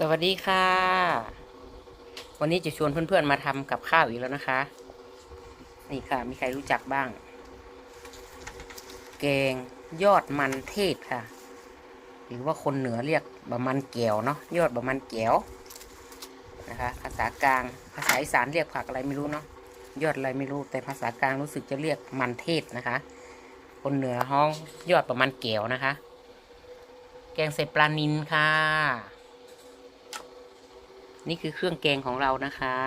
สวัสดีค่ะ วันนี้จะชวนเพื่อนๆมาทำกับข้าวอีกแล้วนะคะ นี่ค่ะ มีใครรู้จักบ้าง แกงยอดมันเทศค่ะ หรือว่าคนเหนือเรียกบะมันแก้วเนาะยอดบะมันแก้วนะคะ ภาษากลางภาษาอีสานเรียกผักอะไรไม่รู้เนาะยอดอะไรไม่รู้แต่ภาษากลางรู้สึกจะเรียกมันเทศนะคะ คนเหนือห้องยอดบะมันแก้วนะคะ แกงใส่ปลานิลค่ะ นี่คือเครื่องแกงของเรานะคะ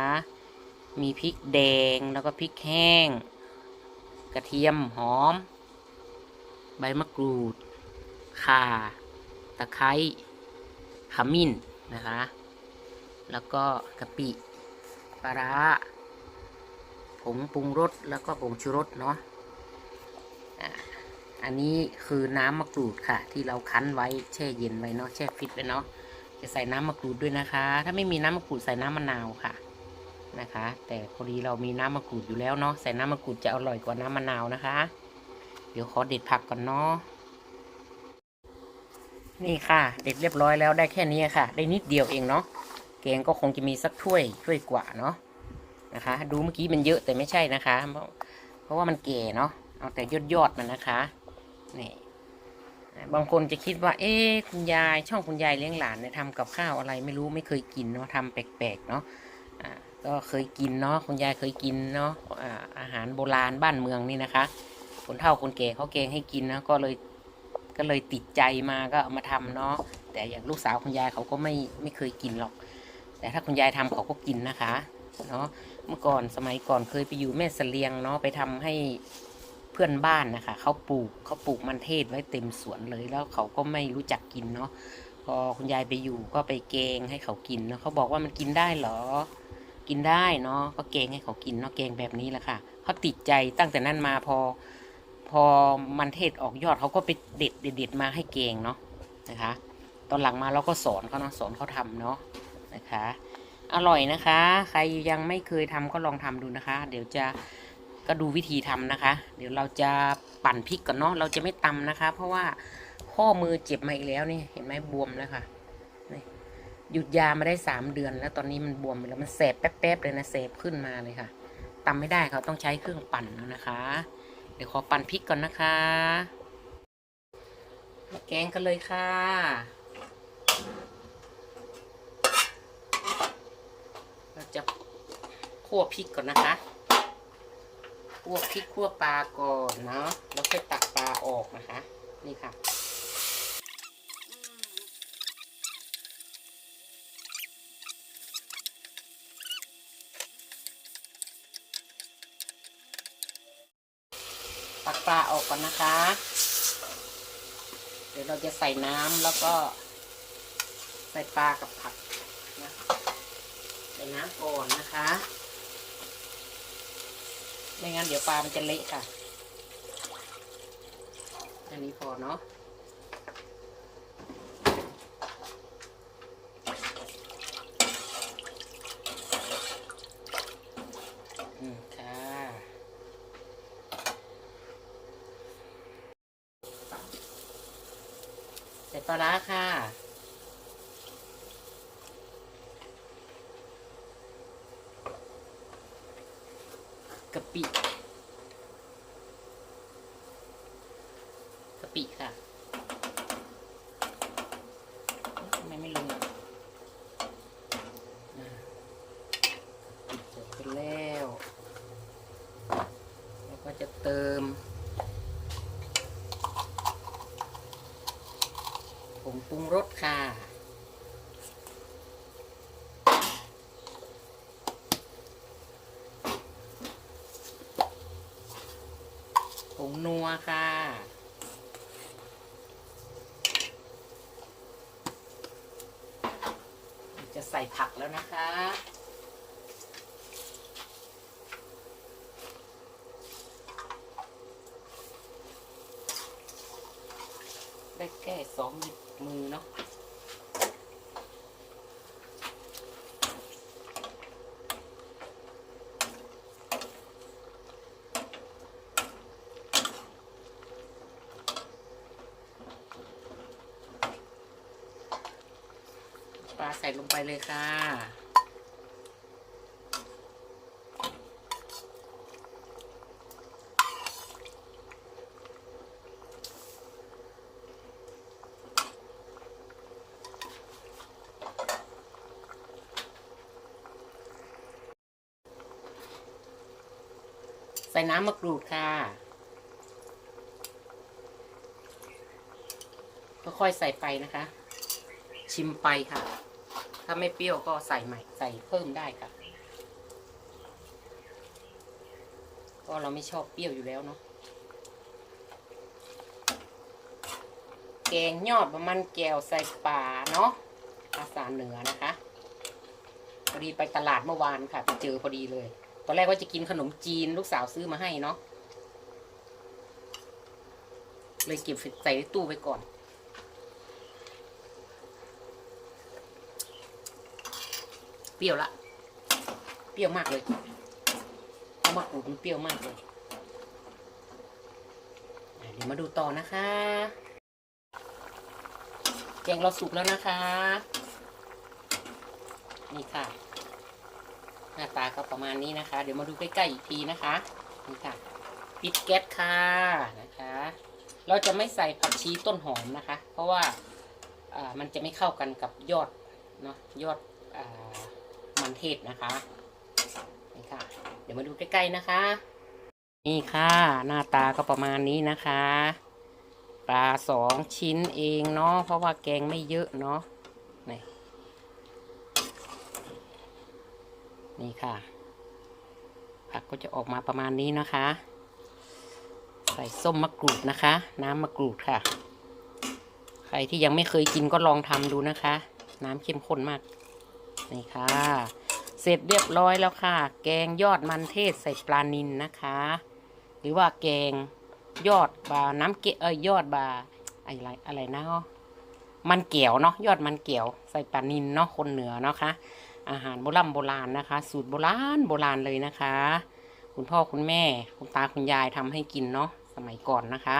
มีพริกแดงแล้วก็พริกแห้ง กระเทียมหอม ใบมะกรูด ข่า ตะไคร้ ขมิ้นนะคะ แล้วก็กะปิ ปลาร้า ผงปรุงรส แล้วก็ผงชูรสเนาะอันนี้คือน้ำมะกรูดค่ะ ที่เราคั้นไว้แช่เย็นไว้เนาะแช่ฟิตไว้เนาะ จะใส่น้ำมะกรูดด้วยนะคะ ถ้าไม่มีน้ำมะกรูดใส่น้ำมะนาวค่ะนะคะ แต่พอดีเรามีน้ำมะกรูดอยู่แล้วเนาะใส่น้ำมะกรูดจะอร่อยกว่าน้ำมะนาวนะคะ เดี๋ยวขอเด็ดผักก่อนเนาะนี่ค่ะ เด็ดเรียบร้อยแล้วได้แค่นี้ค่ะ ได้นิดเดียวเองเนาะแกงก็คงจะมีสักถ้วยถ้วยกว่าเนาะนะคะ ดูเมื่อกี้มันเยอะแต่ไม่ใช่นะคะ เพราะเพราะว่ามันแก่เนาะเอาแต่ยอดยอดมันนะคะนี่ บางคนจะคิดว่า เอ๊คุณยายช่องคุณยายเลี้ยงหลานเนี่ยทำกับข้าวอะไรไม่รู้ไม่เคยกินเนาะทำแปลกๆเนาะก็เคยกินเนาะคุณยายเคยกินเนาะอาหารโบราณบ้านเมืองนี่นะคะคนเฒ่าคนแก่เขาแกงให้กินนะก็เลยก็เลยติดใจมาก็เอามาทำเนาะแต่อย่างลูกสาวคุณยายเขาก็ไม่ไม่เคยกินหรอก แต่ถ้าคุณยายทำเขาก็กินนะคะเนาะเมื่อก่อนสมัยก่อนเคยไปอยู่แม่เสลียงเนาะไปทำให้ เพื่อนบ้านนะคะเขาปลูกเขาปลูกมันเทศไว้เต็มสวนเลยแล้วเขาก็ไม่รู้จักกินเนาะพอคุณยายไปอยู่ก็ไปเกงให้เขากินเนาะเขาบอกว่ามันกินได้เหรอ กินได้เนาะก็เกงให้เขากินเนาะเกงแบบนี้แหละค่ะเขาติดใจตั้งแต่นั้นมาพอ พอมันเทศออกยอดเขาก็ไปเด็ดเด็ดเด็ดมาให้เกงเนาะนะคะ ตอนหลังมาเราก็สอนเขาเนาะสอนเขาทำเนาะนะคะ อร่อยนะคะ ใครยังไม่เคยทำก็ลองทำดูนะคะ เดี๋ยวจะ ก็ดูวิธีทำนะคะ เดี๋ยวเราจะปั่นพริกก่อนเนาะเราจะไม่ตำนะคะ เพราะว่าข้อมือเจ็บมาอีกแล้วนี่เห็นไหมบวมแล้วค่ะนี่หยุดยามาได้สามเดือน แล้วตอนนี้มันบวมแล้วมันแสบแป๊บๆเลยนะแสบขึ้นมาเลยค่ะตำไม่ได้เขาต้องใช้เครื่องปั่นแล้วนะคะ เดี๋ยวขอปั่นพริกก่อนนะคะมาแกงกันเลยค่ะเราจะคั่วพริกก่อนนะคะ คั่วพริกคั่วปลาก่อนเนาะแล้วค่อยตักปลาออกนะคะ นี่ค่ะตักปลาออกก่อนนะคะ เดี๋ยวเราจะใส่น้ำแล้วก็ใส่ปลากับผักนะใส่น้ำก่อนนะคะ ไม่งั้นเดี๋ยวปลามันจะเละค่ะ อันนี้พอเนาะอืมค่ะใส่ปลาร้าค่ะ กะปิกะปิค่ะทำไมไม่ลงอะอ่ากะปิเสร็จไปแล้ว แล้วก็จะเติมผงปรุงรสค่ะ นัวค่ะจะใส่ผักแล้วนะคะ ได้แก่สองหยิบมือเนาะ ใส่ลงไปเลยค่ะ ใส่น้ำมะกรูดค่ะค่อยๆใส่ไปนะคะ ชิมไปค่ะ ถ้าไม่เปรี้ยวก็ใส่ใหม่ใส่เพิ่มได้ค่ะเพราะเราไม่ชอบเปรี้ยวอยู่แล้วเนาะแกงยอดประมันแก้วใส่ป่าเนาะภาษาเหนือนะคะพอดีไปตลาดเมื่อวานค่ะไปเจอพอดีเลย ตอนแรกว่าจะกินขนมจีนลูกสาวซื้อมาให้เนาะเลยเก็บใส่ในตู้ไว้ก่อน ปรี้ยวละ เปรี้ยวมากเลยเพรามะกรูดมันเปรี้ยวมากเลยเดี๋ยวมาดูต่อนะคะ แกงเราสุกแล้วนะคะ นี่ค่ะ หน้าตาก็ประมาณนี้นะคะ เดี๋ยวมาดูใกล้ๆอีกทีนะคะ นี่ค่ะ ปิดแก๊สค่ะนะคะ เราจะไม่ใส่ผักชีต้นหอมนะคะ เพราะว่ามันจะไม่เข้ากันกับยอดเนาะยอดอ มันเทศนะคะนี่ค่ะ เดี๋ยวมาดูใกล้ๆนะคะ นี่ค่ะ หน้าตาก็ประมาณนี้นะคะปลาสองชิ้นเองเนาะเพราะว่าแกงไม่เยอะเนาะนี่นี่ค่ะ ผักก็จะออกมาประมาณนี้นะคะ ใส่ส้มมะกรูดนะคะ น้ำมะกรูดค่ะ ใครที่ยังไม่เคยกินก็ลองทำดูนะคะ น้ำเข้มข้นมาก นี่ค่ะ เสร็จเรียบร้อยแล้วค่ะ แกงยอดมันเทศใส่ปลานิลนะคะ หรือว่าแกงยอดบาน้ำเกเอ้ยยอดบาอะไรอะไรนะมันเกี่ยวเนาะยอดมันเกี่ยวใส่ปลานิลเนาะคนเหนือเนาะคะอาหารโบราณโบราณนะคะ สูตรโบราณโบราณเลยนะคะ คุณพ่อคุณแม่ คุณตาคุณยายทำให้กินเนาะสมัยก่อนนะคะ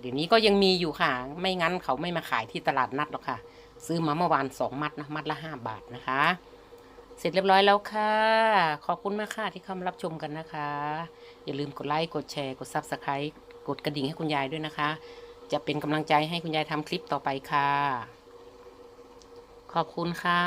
เดี๋ยวนี้ก็ยังมีอยู่ค่ะ ไม่งั้นเขาไม่มาขายที่ตลาดนัดหรอกค่ะ ซื้อมาเมื่อวานสองมัดนะมัดละห้าบาทนะคะ เสร็จเรียบร้อยแล้วค่ะ ขอบคุณมากค่ะที่เข้ามารับชมกันนะคะ อย่าลืมกดไลค์กดแชร์กดซับสไครต์กดกระดิ่งให้คุณยายด้วยนะคะ จะเป็นกำลังใจให้คุณยายทำคลิปต่อไปค่ะ ขอบคุณค่ะ